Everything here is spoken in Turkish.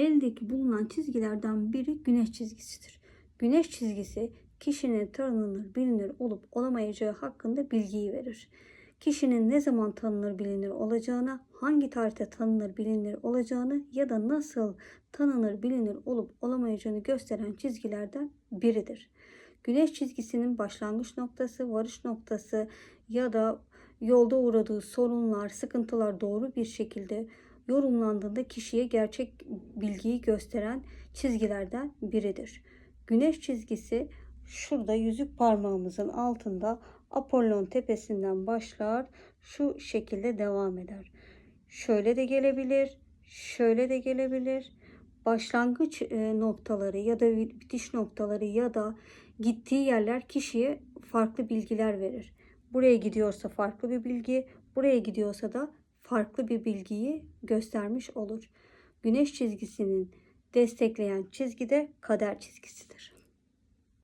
Eldeki bulunan çizgilerden biri güneş çizgisidir. Güneş çizgisi kişinin tanınır bilinir olup olamayacağı hakkında bilgiyi verir. Kişinin ne zaman tanınır bilinir olacağına, hangi tarihte tanınır bilinir olacağını ya da nasıl tanınır bilinir olup olamayacağını gösteren çizgilerden biridir. Güneş çizgisinin başlangıç noktası, varış noktası ya da yolda uğradığı sorunlar, sıkıntılar doğru bir şekilde yorumlandığında kişiye gerçek bilgiyi gösteren çizgilerden biridir. Güneş çizgisi şurada yüzük parmağımızın altında Apollon tepesinden başlar şu şekilde devam eder. Şöyle de gelebilir, şöyle de gelebilir. Başlangıç e, noktaları ya da bitiş noktaları ya da gittiği yerler kişiye farklı bilgiler verir. Buraya gidiyorsa farklı bir bilgi, buraya gidiyorsa da farklı bir bilgiyi göstermiş olur. Güneş çizgisinin destekleyen çizgi de kader çizgisidir.